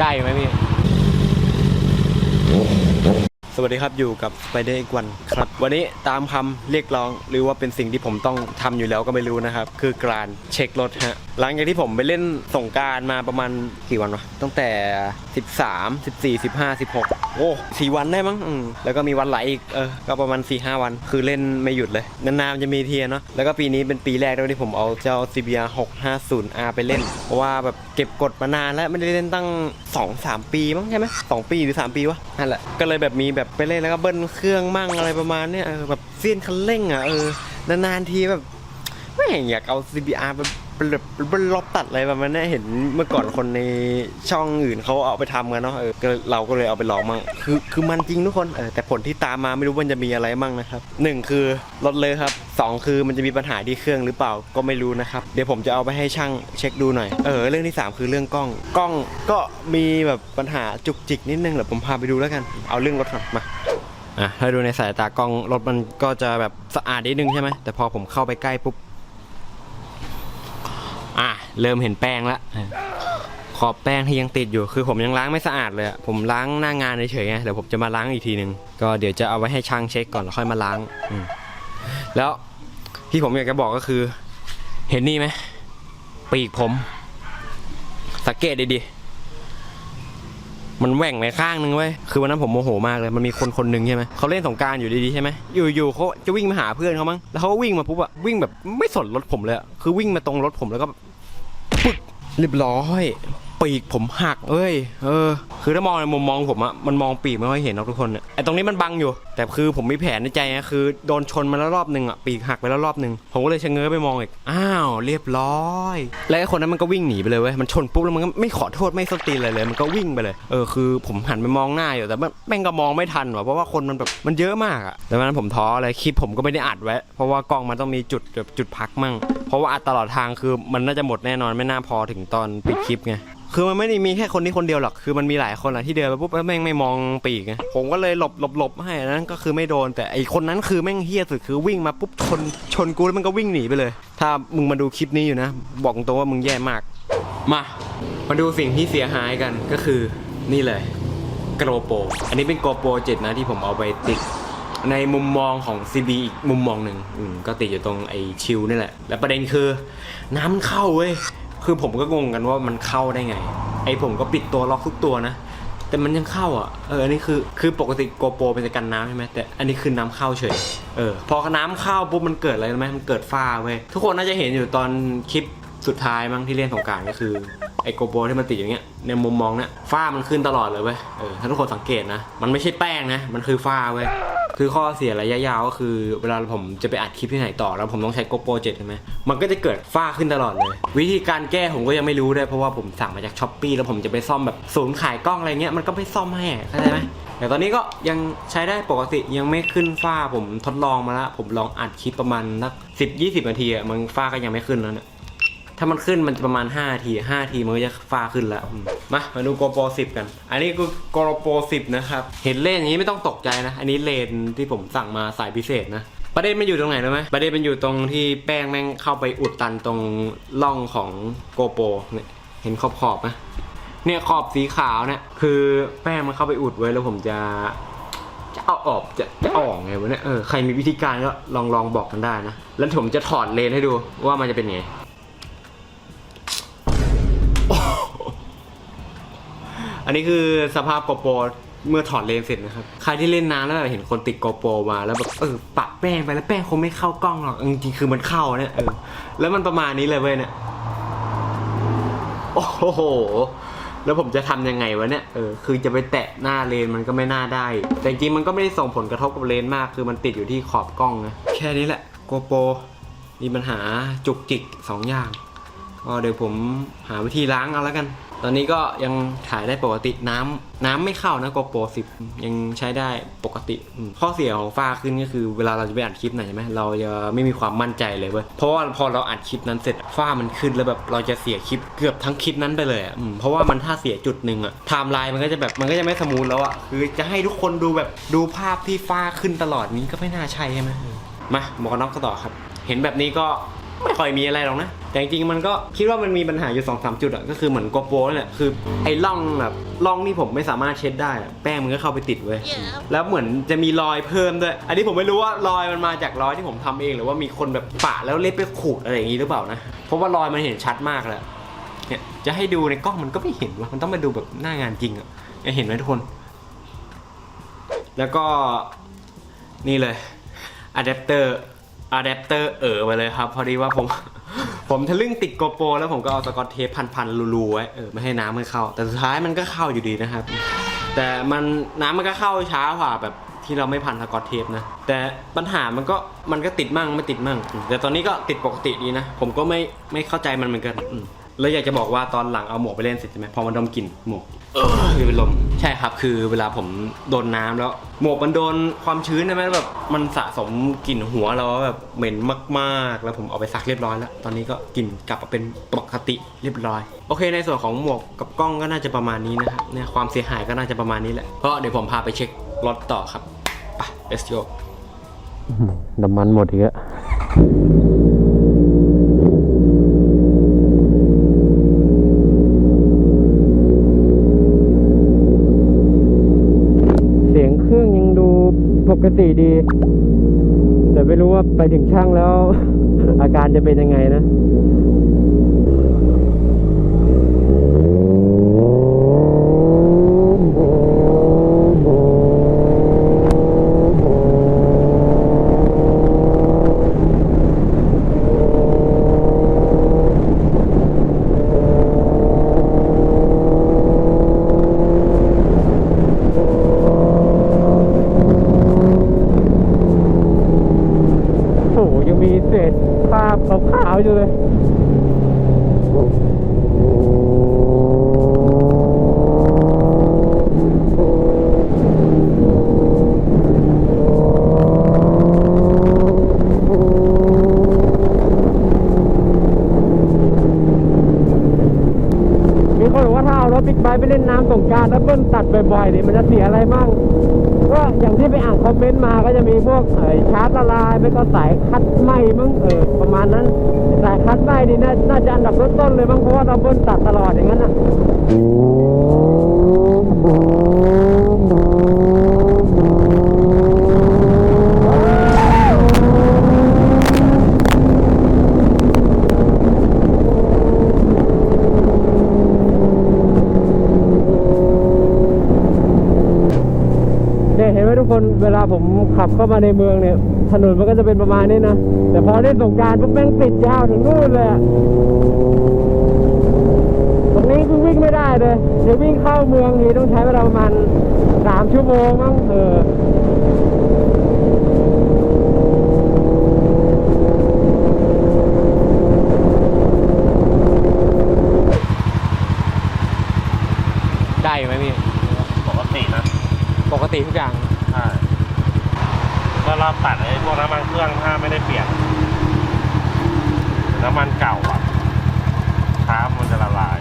ได้ไหมพี่ สวัสดีครับอยู่กับไปได้อีกวันครับ วันนี้ตามคำเรียกร้องหรือว่าเป็นสิ่งที่ผมต้องทำอยู่แล้วก็ไม่รู้นะครับ คือการเช็ครถฮะ หลังจากที่ผมไปเล่นสงการมาประมาณกี่วันวะตั้งแต่ 13 14 15 16 โอ้สี่วันได้มั้งแล้วก็มีวันไหลอีกเออก็ประมาณ4 5วัน คือเล่นไม่หยุดเลยนานๆจะมีเทียเนาะแล้วก็ปีนี้เป็นปีแรกด้วยที่ผมเอาเจ้า CBR 650R ไปเล่น เพราะว่าแบบเก็บกดมานานแล้วไม่ได้เล่นตั้ง 2 3 ปีมั้งใช่ไหมสองปีหรือ 3 ปีวะนั่นแหละก็เลยแบบมีแบบไปเล่นแล้วก็เบิ้ลเครื่องมั่งอะไรประมาณเนี้ยเออแบบเสี้ยนคันเร่งอะเออนานๆทีแบบไม่อยากเอา CBR ไป เป็นลบตัดอะไรประมาณนี้เห็นเมื่อก่อนคนในช่องอื่นเขาเอาไปทำกันเนาะเออเราก็เลยเอาไปลองมั่งคือคือมันจริงทุกคนเออแต่ผลที่ตามมาไม่รู้มันจะมีอะไรมั่งนะครับหนึ่งคือรถเลยครับสองคือมันจะมีปัญหาที่เครื่องหรือเปล่าก็ไม่รู้นะครับเดี๋ยวผมจะเอาไปให้ช่างเช็คดูหน่อยเออเรื่องที่สามคือเรื่องกล้องกล้องก็มีแบบปัญหาจุกจิกนิดนึงเดี๋ยวผมพาไปดูแล้วกันเอาเรื่องรถก่อนมาอะถ้าดูในสายตากล้องรถมันก็จะแบบสะอาดนิดนึงใช่ไหมแต่พอผมเข้าไปใกล้ปุ๊บ เริ่มเห็นแป้งละขอบแป้งที่ยังติดอยู่ คือผมยังล้างไม่สะอาดเลยผมล้างหน้างานเฉยๆไงเดี๋ยวผมจะมาล้างอีกทีหนึ่งก็เดี๋ยวจะเอาไว้ให้ช่างเช็คก่อนแล้วค่อยมาล้างอแล้วที่ผมอยากจะบอกก็คือ เห็นนี่ไหมปีกผม สังเกตดีๆมันแหว่งไปข้างนึงเว้ยคือวันนั้นผมโมโหมากเลยมันมีคนคนหนึ่งใช่ไหมเขาเล่นสงการอยู่ดีๆใช่ไหมอยู่ๆเขาจะวิ่งมาหาเพื่อนเขามั้งแล้วเขาก็วิ่งมาปุ๊บอะวิ่งแบบไม่สนรถผมเลยคือวิ่งมาตรงรถผมแล้วก็ เรียบร้อย ปีกผมหักเอ้ย เออ คือถ้ามองในมุมมองผมอะมันมองปีกไม่ค่อยเห็นหรอกทุกคนเนี่ยไอ้ตรงนี้มันบังอยู่ แต่คือผมมีแผนในใจนะคือโดนชนมาแล้วรอบหนึ่งอะปีกหักไปแล้วรอบหนึ่งผมก็เลยชะเง้อไปมองอีกอ้าวเรียบร้อย แล้วไอ้คนนั้นมันก็วิ่งหนีไปเลยเว้ยมันชนปุ๊บแล้วมันก็ไม่ขอโทษไม่สตีนอะไรเลยมันก็วิ่งไปเลยเออคือผมหันไปมองหน้าอยู่แต่มันแม่งก็มองไม่ทันว่ะเพราะว่าคนมันแบบมันเยอะมากอะแต่วันนั้นผมท้อเลยคลิปผมก็ไม่ได้อัดไว้ เพราะว่ากล้องมันต้องมีจุดแบบจุดพักมั่ง เพราะว่าอัดตลอดทางคือมันน่าจะหมดแน่นอนไม่น่าพอถึงตอนปิดคลิปไงคือมันไม่ได้มีแค่คนนี้คนเดียวหรอก คือมันมีหลายคนอะที่เดินไปปุ๊บแล้วแม่งไม่มองปีกไงผมก็เลยหลบหลบหลบให้อันนั้นก็คือไม่โดน แต่ไอคนนั้นคือแม่งเฮี้ยสุดคือวิ่งมาปุ๊บชนชนกูแล้วมันก็วิ่งหนีไปเลย ถ้ามึงมาดูคลิปนี้อยู่นะ บอกตรงว่ามึงแย่มาก มา มาดูสิ่งที่เสียหายกันก็คือนี่เลยโกโปรอันนี้เป็นโกโปร7นะที่ผมเอาไปติดในมุมมองของ CB อีกมุมมองหนึ่งก็ติดอยู่ตรงไอชิลนี่แหละ แล้วประเด็นคือ น้ำเข้าเว้ย คือผมก็งงกันว่ามันเข้าได้ไง ไอผมก็ปิดตัวล็อกทุกตัวนะ แต่มันยังเข้าอะ เออ อันนี้คือ คือปกติโกโปรเป็นจะกันน้ำใช่ไหมแต่อันนี้คือน้ำเข้าเฉย เออ พอน้ำเข้าปุ๊บมันเกิดอะไรรู้ไหมมันเกิดฝ้าเว้ย ทุกคนน่าจะเห็นอยู่ตอนคลิปสุดท้ายมั้งที่เล่นสงการก็คือไอโกโปรที่มันติดอย่างเงี้ยในมุมมองเนี่ยฝ้ามันขึ้นตลอดเลยเว้ย เออ ถ้าทุกคนสังเกตนะ มันไม่ใช่แป้งนะ มันคือฝ้าเว้ย คือข้อเสียระยะยาวก็คือเวลาผมจะไปอัดคลิปที่ไหนต่อแล้วผมต้องใช้ GoPro 7ใช่ไหมมันก็จะเกิดฝ้าขึ้นตลอดเลย วิธีการแก้ผมก็ยังไม่รู้ด้วยเพราะว่าผมสั่งมาจากช้อปปีแล้วผมจะไปซ่อมแบบศูนย์ขายกล้องอะไรเงี้ยมันก็ไม่ซ่อมให้เข้าใจไหมแต่ตอนนี้ก็ยังใช้ได้ปกติยังไม่ขึ้นฝ้าผมทดลองมาแล้วผมลองอัดคลิปประมาณนักสิบยี่สิบนาทีอะมันฝ้าก็ยังไม่ขึ้นแล้วเนี่ย ถ้ามันขึ้นมันจะประมาณ5นาที5นาทีมันก็จะฟ้าขึ้นแล้วมามาดู GoPro 10 กัน อันนี้คือ GoPro 10 นะครับ เห็นเลนอย่างนี้ไม่ต้องตกใจนะ อันนี้เลนที่ผมสั่งมาสายพิเศษนะประเด็นมันอยู่ตรงไหนรู้ไหมประเด็นมันอยู่ตรงที่แป้งแม่งเข้าไปอุดตันตรงร่องของ GoPro เนี่ยเห็นขอบขอบไหมเนี่ยขอบสีขาวเนี่ยคือแป้งมันเข้าไปอุดไว้แล้วผมจะจะเอาออกจะจะออกไงวะเนี่ยเออใครมีวิธีการก็ลองลองบอกกันได้นะ แล้วผมจะถอดเลนให้ดูว่ามันจะเป็นไง อันนี้คือสภาพโกโปรเมื่อถอดเลนส์เสร็จนะครับ ใครที่เล่นนานแล้วแบบเห็นคนติดโกโปรมาแล้วแบบเออปะแป้งไปแล้วแป้งคงไม่เข้ากล้องหรอกจริงๆคือมันเข้าเนี่ยเออแล้วมันประมาณนี้เลยเว้ยเนี่ยโอ้โห แล้วผมจะทำยังไงวะเนี่ย เออ คือจะไปแตะหน้าเลนมันก็ไม่น่าได้ แต่จริงๆมันก็ไม่ได้ส่งผลกระทบกับเลนมาก คือมันติดอยู่ที่ขอบกล้องนะ แค่นี้แหละ โกโปรมีปัญหาจุกจิกสองอย่างก็เดี๋ยวผมหาวิธีล้างเอาแล้วกัน ตอนนี้ก็ยังถ่ายได้ปกติน้ำน้ำไม่เข้านะโกโปรสิบยังใช้ได้ปกติ ข้อเสียของฟ้าขึ้นก็คือเวลาเราจะไปอัดคลิปไหนใช่ไหมเราจะไม่มีความมั่นใจเลยเว้ยเพราะว่าพอเราอัดคลิปนั้นเสร็จฟ้ามันขึ้นแล้วแบบเราจะเสียคลิปเกือบทั้งคลิปนั้นไปเลยอะอืมเพราะว่ามันถ้าเสียจุดหนึ่งอะไทม์ไลน์มันก็จะแบบมันก็จะไม่สมูทแล้วอะคือจะให้ทุกคนดูแบบดูภาพที่ฟ้าขึ้นตลอดนี้ก็ไม่น่าใช่ใช่ไหมมาหมวกนน็อกก็ต่อครับ เห็นแบบนี้ก็ ไม่ค่อยมีอะไรหรอกนะ แต่จริงๆมันก็คิดว่ามันมีปัญหาอยู่2อสจุดอะก็คือเหมือนโกโปรนั่นแหละคือไอ้ร่องแบบร่องที่ผมไม่สามารถเช็ดได้อะแป้งมันก็เข้าไปติดเว้ย แล้วเหมือนจะมีรอยเพิ่มด้วย อันนี้ผมไม่รู้ว่ารอยมันมาจากรอยที่ผมทำเอง หรือว่ามีคนแบบปะแล้วเล็บไปขูดอะไรอย่างนี้หรือเปล่านะ เพราะว่ารอยมันเห็นชัดมากเลยเนี่ยจะให้ดูในกล้องมันก็ไม่เห็นว่ามันต้องมาดูแบบหน้างานจริงอะเห็นไหมทุกคน แล้วก็นี่เลยอะแดปเตอร์ อะแดปเตอร์เออไปเลยครับ พอดีว่าผม ผมทะลึ่งติดโกโปรแล้วผมก็เอาสกอตเทปพันๆรูๆไว้เออไม่ให้น้ำมันเข้า แต่สุดท้ายมันก็เข้าอยู่ดีนะครับ แต่มันน้ำมันก็เข้าช้ากว่าแบบที่เราไม่พันสกอตเทปนะ แต่ปัญหามันก็มันก็ติดมั่งไม่ติดมั่ง แต่ตอนนี้ก็ติดปกติดีนะ ผมก็ไม่ไม่เข้าใจมันเหมือนกันอื แล้วอยากจะบอกว่าตอนหลังเอาหมวกไปเล่นเสร็จใช่ไหมพอมันดมกลิ่นหมวกเออเป็นลมใช่ครับ คือเวลาผมโดนน้ำแล้ว หมวกมันโดนความชื้นใช่ไหมแบบมันสะสมกลิ่นหัวเราแบบเหม็นมากๆ แล้วผมเอาไปซักเรียบร้อยแล้ว ตอนนี้ก็กลิ่นกลับมาเป็นปกติเรียบร้อย โอเค ในส่วนของหมวกกับกล้องก็น่าจะประมาณนี้นะครับเนี่ยความเสียหายก็น่าจะประมาณนี้แหละก็เดี๋ยวผมพาไปเช็ครถต่อครับไป let's go น้ำมันหมดอีกแล้วเสียงเครื่องยังดู ปกติดี แต่ไม่รู้ว่าไปถึงช่างแล้ว อาการจะเป็นยังไงนะ โอ้โหยังมีเศษคราบขาวๆอยู่เลย มีคนบอกว่าถ้าเอารถบิ๊กไบค์ไปเล่นน้ำส งการแล้วเบิ้ลตัดบ่อยๆเนี่ยมันจะเสียอะไรมั่งก็อย่างที่ไปอ่านคอมเมนต์มาก็จะมีพวกเอ่อชาร์จละลายไม่ก็สายคัดไหมมั้งเออประมาณนั้นสายคัดไหมนี่น่าน่าจะอันดับต้นๆเลยมั้งเพราะว่าเราเบิ้ลตัดตลอดอย่างนั้นอะเนี่ยเห็นไหมทุกคนเวลา ผมขับเข้ามาในเมืองเนี่ยถนนมันก็จะเป็นประมาณนี้นะ แต่พอเล่นสงการปุ๊บแม่งติดยาวถึงนู่นเลยตรงนี้คือวิ่งไม่ได้เลยเดี๋ยววิ่งเข้าเมืองนี่ต้องใช้เวลาประมาณสามชั่วโมงมั้งเออ ได้ไหมพี่ ปกตินะ ปกติทุกอย่าง ใช่ก็ รอบตัดไอ้พวกน้ำมันเครื่องถ้าไม่ได้เปลี่ยน น้ำมันเก่าอะช้ามันจะละลาย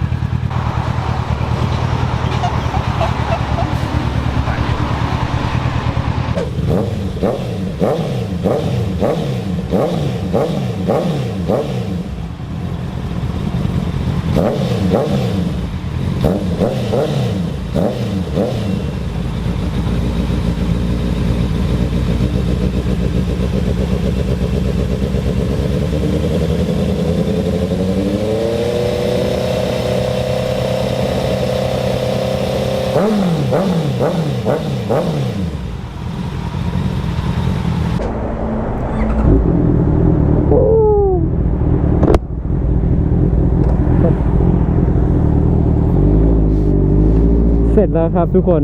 เสร็จแล้วครับทุกคน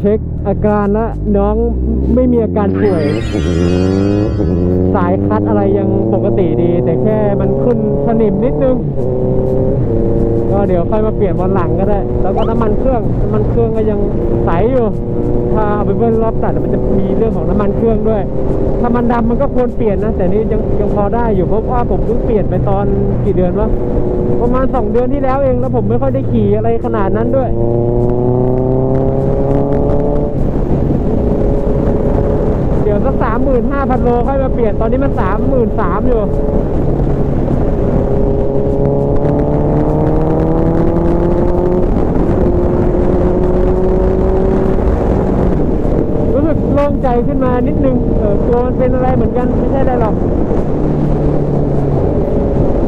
เช็คอาการแล้วน้องไม่มีอาการป่วย สายคัดอะไรยังปกติดี แต่แค่มันขึ้นสนิมนิดนึง ก็เดี๋ยวค่อยมาเปลี่ยนวันหลังก็ได้ แล้วก็น้ำมันเครื่องน้ำมันเครื่องก็ยังใสอยู่ ถ้าเอาไปเบิ้ลรอบตัดมันจะมีเรื่องของน้ำมันเครื่องด้วย ถ้ามันดำมันก็ควรเปลี่ยนนะ แต่นี่ยังยังพอได้อยู่เพราะว่าผมเพิ่งเปลี่ยนไปตอนกี่เดือนวะประมาณสองเดือนที่แล้วเองแล้วผมไม่ค่อยได้ขี่อะไรขนาดนั้นด้วย อสักสามหมื่นห้าพันโลค่อยมาเปลี่ยนตอนนี้มันสามหมื่นสามอยู่รู้สึกโล่งใจขึ้นมานิดนึงเออกลัวมันเป็นอะไรเหมือนกันไม่ใช่อะไรหรอก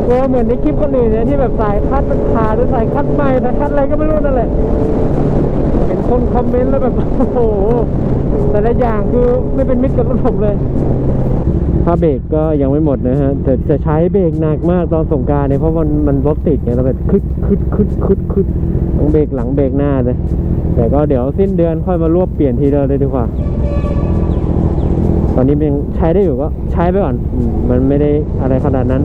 กลัวเหมือนในคลิปคนอื่นเนี่ยที่แบบสายคัดมันขาดหรือสายคัดใหม่สายคัดอะไรก็ไม่รู้นั่นแหละ เห็นคนคอมเมนต์แล้วแบบโอ้โหแต่ละอย่างคือไม่เป็นมิตรกับรถผมเลยผ้าเบรกก็ยังไม่หมดนะฮะแต่จะใช้เบรกหนักมากตอนสงการเนี่ยเพราะมันมันรถติดไงเราแบบคึดคึดคึดคึดคึดต้องเบรกหลังเบรกหน้าเลยแต่ก็เดี๋ยวสิ้นเดือนค่อยมารวบเปลี่ยนทีเดียวเลยดีกว่า ตอนนี้ยังใช้ได้อยู่ก็ใช้ไปก่อน มันไม่ได้อะไรขนาดนั้น